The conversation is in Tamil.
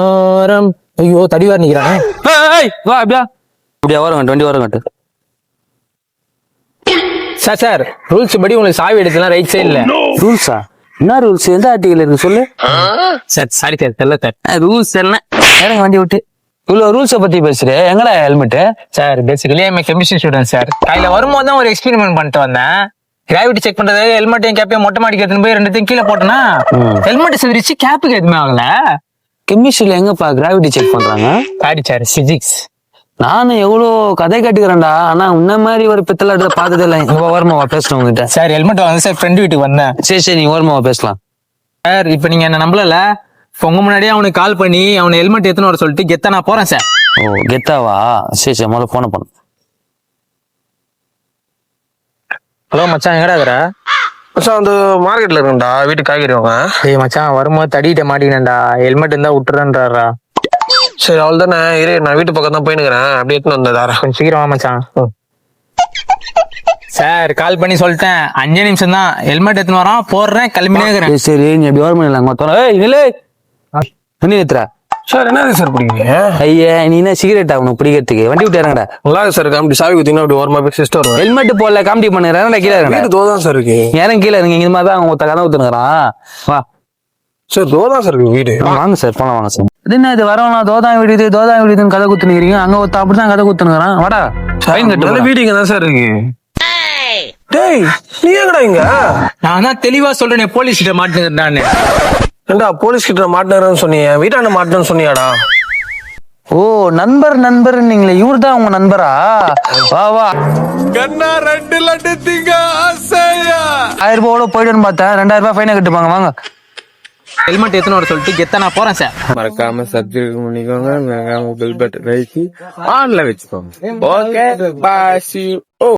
ஆரம். ஐயோ தடிவார் நிக்கிறானே. ஏய் வா அப்படியா? அப்படியா வரும் வண்டி வரும் கட்டு சார் சார் ரூல்ஸ் படி உங்களுக்கு சாவி எடுக்கலாம் ரைட் சைடுல ரூல்ஸா? என்ன ரூல்ஸ்? எந்த ஆர்டிகல் இருக்கு சொல்லு? சார் சாரி சார் தெரியல சார். ரூல்ஸ் என்ன? இறங்க வண்டி விட்டு. இவ்வளவு ரூல்ஸை பத்தி பேசுற. எங்கடா helmet sir basically am chemistry student sir. காலையில வரும்போது தான் ஒரு எக்ஸ்பெரிமெண்ட் பண்ணிட்டு வந்தேன். கிராவிட்டி செக் பண்றது ஹெல்மெட்டையும் கேப்பையும் மொட்டை மாடிக்கு எடுத்துன்னு போய் ரெண்டுத்தையும் கீழே போட்டேன்னா. ஹெல்மெட் செதுரிச்சு கேப்புக்கு எதுவுமே ஆகல. கெமிஸ்ட்ரியில எங்கப்பா கிராவிட்டி செக் பண்றாங்க? சாரி சார் பிசிக்ஸ் நானும் எவ்வளோ கதை கட்டுக்கிறேன்டா. ஆனா உன்ன மாதிரி ஒரு பித்தலாட்ட பார்த்ததே இல்லை. இங்க ஓரமாவா பேசணும் உங்ககிட்ட சார் ஹெல்மெட் வாங்க. சார் ஃப்ரெண்டு வீட்டுக்கு வந்தேன். சரி சரி நீ ஓரமாவா பேசலாம். சார் இப்போ நீங்க என்ன நம்பலல இப்போ உங்க முன்னாடியே அவனுக்கு கால் பண்ணி அவனை ஹெல்மெட் எடுத்துன்னு வர சொல்லிட்டு கெத்தா நான் போறேன் சார் ஓ கெத்தாவா? சரி சரி முதல்ல போன பண்ணு. ஹலோ மச்சான் எங்கடா இருக்கிற? மச்சான் அந்த மார்க்கெட்ல இருக்கேன்டா வீட்டுக்கு காய்கறி வாங்க. ஏய் மச்சான் வரும்போது தடிகிட்ட மாட்டிக்கினேன்டா ஹெல்மெட் இருந்தா விட்டுறேன்றாரா. சரி அவள் தானே இரு நான் வீட்டு பக்கம் தான் போயினுக்கிறேன் அப்படியே எடுத்துன்னு வந்ததாரா கொஞ்சம் சீக்கிரம் மச்சான். சார் கால் பண்ணி சொல்லிட்டேன். அஞ்சு நிமிஷம் தான் ஹெல்மெட் எடுத்துன்னு வரான். போடுறேன் கிளம்பினே இருக்கிறேன் சரி நீ அப்படி ஓரமா இல்லை மொத்தம். ஏய் நிலே என்ன நிறுத்துறா சார் என்ன சார் பிடிக்கிறீங்க? ஐயா நீ என்ன சிகரெட்டா உனக்கு பிடிக்கிறதுக்கு? வண்டி விட்டு இறங்கடா. நல்லா இருக்கு சார் அப்படி சாவி குத்திங்கன்னா அப்படி ஓரமா போய் சிஸ்டர் ஹெல்மெட் போடல காமெடி பண்ணுறேன். கீழே இறங்கடா வீடு தோதான் சார் இருக்கு. இறங்க கீழே இறங்க. இந்த மாதிரி தான் அவங்க கதை ஊத்துனுக்குறான் வா. சார் தோதான் சார் இருக்கு வீடு. வாங்க சார் போலாம் வாங்க சார். இது என்ன இது? வரவனா தோதான் விடுது தோதான் விடுதுன்னு கதை குத்துனுக்கிறீங்க. அங்க ஒருத்த அப்படிதான் கதை குத்துனுக்குறான். வாடா ஃபைன் கட்டு வாடா. இங்க தான் சார் இருக்கு. டேய் நீ எங்கடா இங்க? நான் தான் தெளிவா சொல்றேனே போலீஸ் கிட்ட மாட்டினு ஏண்டா போலீஸ் கிட்ட மாட்டினு சொன்னீங்க? வீட்டாண்ட மாட்டினு சொன்னியாடா ஓ நண்பர் நண்பர் நீங்களே இவர் தான் உங்க நண்பரா? வா வா. ஆயிரம் ரூபாயோட போயிடுன்னு பார்த்தேன். ரெண்டாயிரம் ரூபாய் ஃபைனை கட்டுப்பாங்க. வாங்க. ஹெல்மெட் எடுத்துன்னு வர சொல்லிட்டு கெத்தா நான் போறேன் சார். மறக்காம சப்ஸ்கிரைப் பண்ணிக்கோங்க மறக்காம பெல் வைத்து ஆன்ல வச்சுக்கோங்க. Okay bye